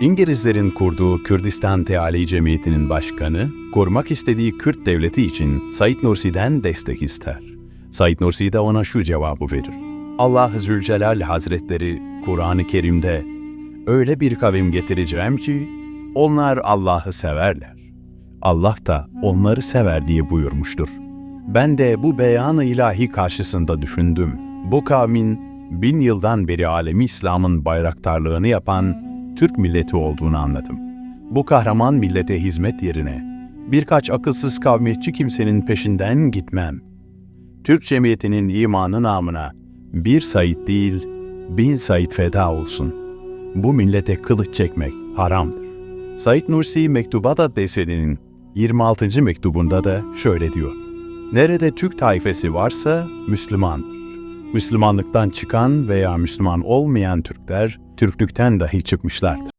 İngilizlerin kurduğu Kürdistan Teali Cemiyeti'nin başkanı, korumak istediği Kürt devleti için Said Nursi'den destek ister. Said Nursi de ona şu cevabı verir. Allah-u Zülcelal Hazretleri Kur'an-ı Kerim'de öyle bir kavim getireceğim ki onlar Allah'ı severler. Allah da onları sever diye buyurmuştur. Ben de bu beyanı ilahi karşısında düşündüm. Bu kavmin bin yıldan beri alemi İslam'ın bayraktarlığını yapan Türk milleti olduğunu anladım. Bu kahraman millete hizmet yerine birkaç akılsız kavmetçi kimsenin peşinden gitmem. Türk cemiyetinin imanı namına bir Said değil, bin Said feda olsun. Bu millete kılıç çekmek haramdır. Said Nursi Mektubat Dese'nin 26. mektubunda da şöyle diyor. Nerede Türk taifesi varsa Müslümandır. Müslümanlıktan çıkan veya Müslüman olmayan Türkler, Türklükten dahi çıkmışlardır.